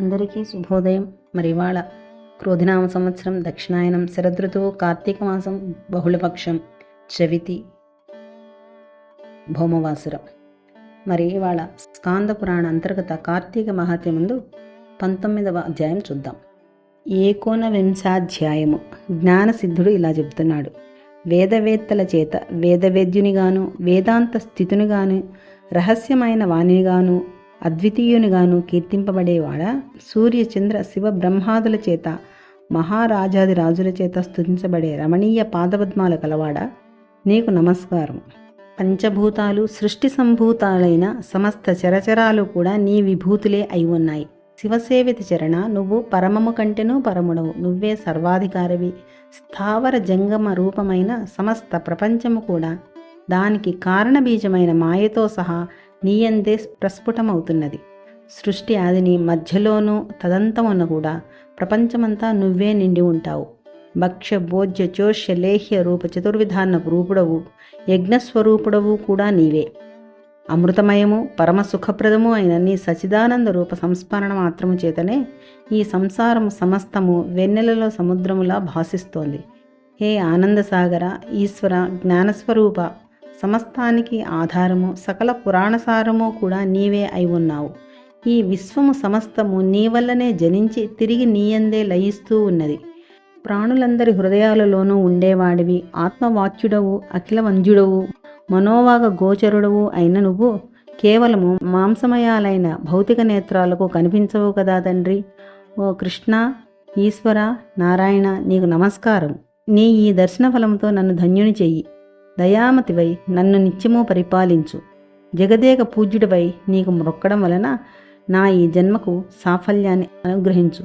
అందరికీ శుభోదయం. మరి ఇవాళ క్రోధినామ సంవత్సరం దక్షిణాయనం శరదృతువు కార్తీక మాసం బహుళపక్షం చవితి భౌమవాసురం. మరి ఇవాళ స్కాంద పురాణ అంతర్గత కార్తీక మహాత్య ముందు పంతొమ్మిదవ అధ్యాయం చూద్దాం. ఏకోన వింశాధ్యాయము జ్ఞానసిద్ధుడు ఇలా చెబుతున్నాడు. వేదవేత్తల చేత వేదవేద్యునిగాను వేదాంత స్థితునిగాను రహస్యమైన వాణిగాను అద్వితీయునిగాను కీర్తింపబడేవాడా సూర్య చంద్ర శివ బ్రహ్మాదుల చేత మహారాజాది రాజుల చేత స్థుతించబడే రమణీయ పాదపద్మాల కలవాడా. నీకు నమస్కారం. పంచభూతాలు సృష్టి సంభూతాలైన సమస్త చరచరాలు కూడా నీ విభూతులే అయి ఉన్నాయి. శివసేవిత చరణ నువ్వు పరమము కంటేనూ పరముడవు. నువ్వే సర్వాధికారివి. స్థావర జంగమ రూపమైన సమస్త ప్రపంచము కూడా దానికి కారణబీజమైన మాయతో సహా నీయందే ప్రస్ఫుటమవుతున్నది. సృష్టి ఆదిని మధ్యలోనూ తదంతమున కూడా ప్రపంచమంతా నువ్వే నిండి ఉంటావు. భక్ష్య భోజ్య చోష్య లేహ్య రూప చతుర్విధాన రూపుడవు యజ్ఞస్వరూపుడవు కూడా నీవే. అమృతమయము పరమ సుఖప్రదము అయిన నీ సచిదానంద రూప సంస్మరణ మాత్రము చేతనే ఈ సంసారము సమస్తము వెన్నెలలో సముద్రములా భాసిస్తోంది. హే ఆనందసాగర ఈశ్వర జ్ఞానస్వరూప సమస్తానికి ఆధారము సకల పురాణసారము కూడా నీవే అయి ఉన్నావు. ఈ విశ్వము సమస్తము నీ వల్లనే జనించి తిరిగి నీయందే లయిస్తూ ఉన్నది. ప్రాణులందరి హృదయాలలోనూ ఉండేవాడివి. ఆత్మవాచ్యుడవు అఖిలవంజుడవు మనోవాగ గోచరుడవు అయిన నువ్వు కేవలము మాంసమయాలైన భౌతిక నేత్రాలకు కనిపించవు కదా తండ్రి? ఓ కృష్ణ ఈశ్వర నారాయణ నీకు నమస్కారం నీ ఈ దర్శన ఫలంతో నన్ను ధన్యుని చెయ్యి. దయామతివై నన్ను నిత్యము పరిపాలించు. జగదేక పూజ్యుడివై నీకు మొక్కడం వలన నా ఈ జన్మకు సాఫల్యాన్ని అనుగ్రహించు.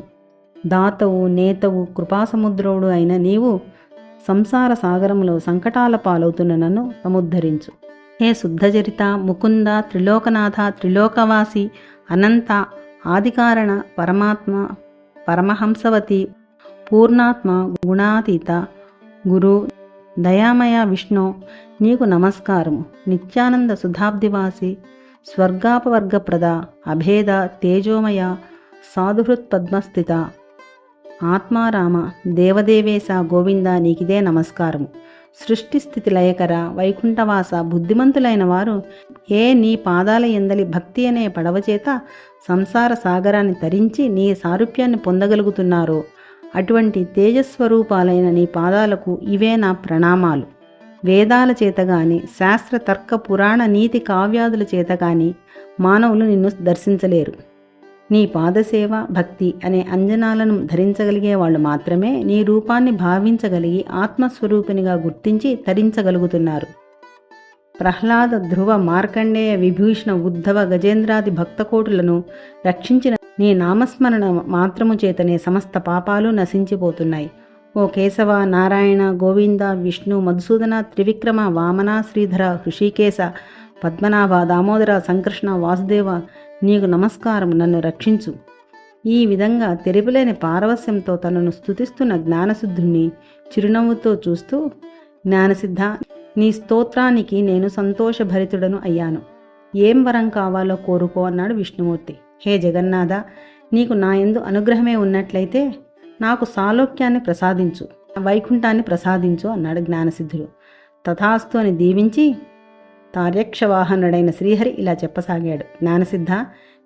దాతవు నేతవు కృపాసముద్రుడు అయిన నీవు సంసార సాగరంలో సంకటాల పాలవుతున్న నన్ను సముద్ధరించు. హే శుద్ధచరిత ముకుంద త్రిలోకనాథ త్రిలోకవాసి అనంత ఆదికారణ పరమాత్మ పరమహంసవతి పూర్ణాత్మ గుణాతీత గురు దయామయ విష్ణు నీకు నమస్కారము. నిత్యానంద సుధాబ్దివాసి స్వర్గాపవర్గప్రద అభేద తేజోమయ సాధుహృత్ పద్మస్థిత. ఆత్మారామ దేవదేవేశ గోవింద నీకిదే నమస్కారము. సృష్టి స్థితి లయకర వైకుంఠవాస బుద్ధిమంతులైన వారు ఏ నీ పాదాల ఎందలి భక్తి అనే పడవ చేత సంసార సాగరాన్ని తరించి నీ సారూప్యాన్ని పొందగలుగుతున్నారో. అటువంటి తేజస్వరూపాలైన నీ పాదాలకు ఇవే నా ప్రణామాలు. వేదాల చేత గాని శాస్త్ర తర్క పురాణ నీతి కావ్యాదుల చేత గాని మానవులు నిన్ను దర్శించలేరు. నీ పాదసేవ భక్తి అనే అంజనాలను ధరించగలిగే వాళ్ళు మాత్రమే నీ రూపాన్ని భావించగలిగి ఆత్మస్వరూపినిగా గుర్తించి తరించగలుగుతున్నారు. ప్రహ్లాద ధ్రువ మార్కండేయ విభూషణ ఉద్ధవ గజేంద్రాది భక్తకోటులను రక్షించిన నీ నామస్మరణ మాత్రము చేతనే సమస్త పాపాలు నశించిపోతున్నాయి. ఓ కేశవ నారాయణ గోవింద విష్ణు మధుసూదన త్రివిక్రమ వామన శ్రీధర హృషికేశ పద్మనాభ దామోదర సంకృష్ణ వాసుదేవ నీకు నమస్కారం నన్ను రక్షించు. ఈ విధంగా తెరిపిలేని పారవస్యంతో తనను స్తుతిస్తున్న జ్ఞానసిద్ధుణ్ణి చిరునవ్వుతో చూస్తూ జ్ఞానసిద్ధ నీ స్తోత్రానికి నేను సంతోషభరితుడను అయ్యాను. ఏం వరం కావాలో కోరుకో అన్నాడు విష్ణుమూర్తి. హే జగన్నాథ నీకు నా ఎందు అనుగ్రహమే ఉన్నట్లయితే నాకు సాలోక్యాన్ని ప్రసాదించు వైకుంఠాన్ని ప్రసాదించు అన్నాడు జ్ఞానసిద్ధుడు. తథాస్తు అని దీవించి తార్యక్షవాహనుడైన శ్రీహరి ఇలా చెప్పసాగాడు. జ్ఞానసిద్ధ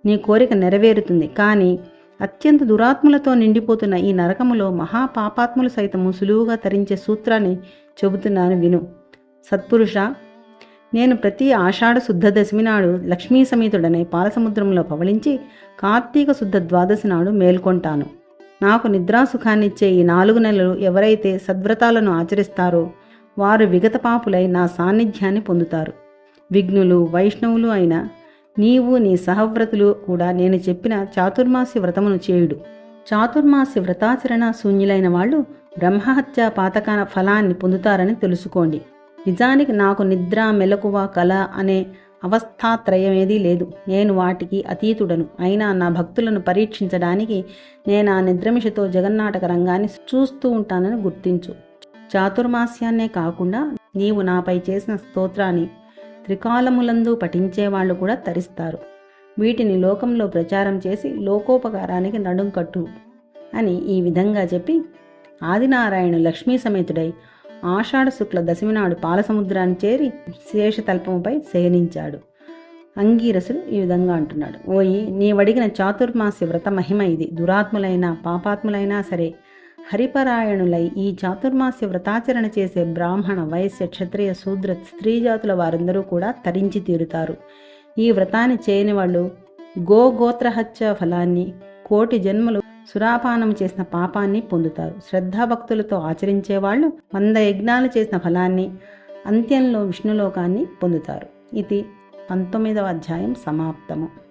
నీ కోరిక నెరవేరుతుంది కానీ అత్యంత దురాత్ములతో నిండిపోతున్న ఈ నరకములో మహాపాపాత్ములు సైతము సులువుగా తరించే సూత్రాన్ని చెబుతున్నాను విను. సత్పురుష నేను ప్రతి ఆషాఢ శుద్ధ దశమి నాడు లక్ష్మీ సమేతుడనే పాలసముద్రంలో పవళించి కార్తీక శుద్ధ ద్వాదశి నాడు మేల్కొంటాను. నాకు నిద్రాసుఖాన్నిచ్చే ఈ నాలుగు నెలలు ఎవరైతే సద్వ్రతాలను ఆచరిస్తారో వారు విగత పాపులై నా సాన్నిధ్యాన్ని పొందుతారు. విఘ్నులు వైష్ణవులు అయిన నీవు నీ సహవ్రతులు కూడా నేను చెప్పిన చాతుర్మాసి వ్రతమును చేయుడు. చాతుర్మాసి వ్రతాచరణ శూన్యులైన వాళ్ళు బ్రహ్మహత్య పాతకాన ఫలాన్ని పొందుతారని తెలుసుకోండి. నిజానికి నాకు నిద్ర మెలకువ కళ అనే అవస్థాత్రయమేదీ లేదు. నేను వాటికి అతీతుడను. అయినా నా భక్తులను పరీక్షించడానికి నేను ఆ నిద్రమిషతో జగన్నాటక రంగాన్ని చూస్తూ ఉంటానని గుర్తించు. చాతుర్మాస్యాన్నే కాకుండా నీవు నాపై చేసిన స్తోత్రాన్ని త్రికాలములందు పఠించేవాళ్ళు కూడా తరిస్తారు. వీటిని లోకంలో ప్రచారం చేసి లోకోపకారానికి నడుం కట్టు అని ఈ విధంగా చెప్పి ఆదినారాయణ లక్ష్మీ సమేతుడై ఆషాఢ శుక్ల దశమి నాడు పాలసముద్రాన్ని చేరి శేషతల్పముపై శయనించాడు. అంగీరసుడు ఈ విధంగా అంటున్నాడు. ఓయి నీవడిగిన చాతుర్మాస్య వ్రత మహిమ ఇది. దురాత్ములైనా పాపాత్ములైనా సరే హరిపరాయణులై ఈ చాతుర్మాస్య వ్రతాచరణ చేసే బ్రాహ్మణ వైశ్య క్షత్రియ శూద్ర స్త్రీ జాతుల వారందరూ కూడా తరించి తీరుతారు. ఈ వ్రతాన్ని చేయని వాళ్ళు గోగోత్రహత్య ఫలాన్ని కోటి జన్మలు సురాపానం చేసిన పాపాన్ని పొందుతారు. శ్రద్ధాభక్తులతో ఆచరించే వాళ్ళు వంద యజ్ఞాలు చేసిన ఫలాన్ని అంత్యంలో విష్ణులోకాన్ని పొందుతారు. ఇది పంతొమ్మిదవ అధ్యాయం సమాప్తము.